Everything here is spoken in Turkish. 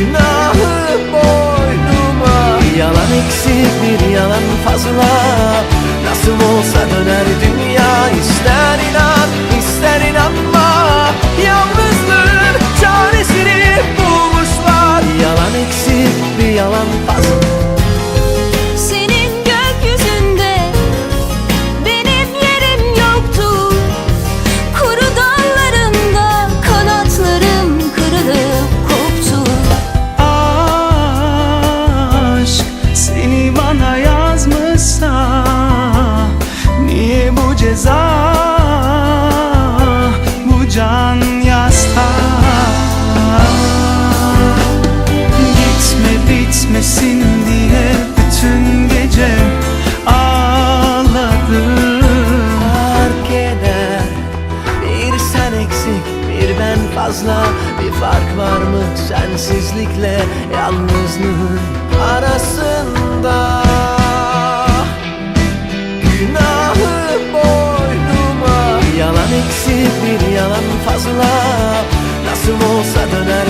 Günahı boynuma. Yalan eksik bir yalan fazla. Nasıl olsa döner dünya ister inan ister inanma ceza bu can yasta. Gitme bitmesin diye bütün gece ağladım. Fark eder. Bir sen eksik bir ben fazla. Bir fark var mı sensizlikle yalnızlığın arasında olsa döner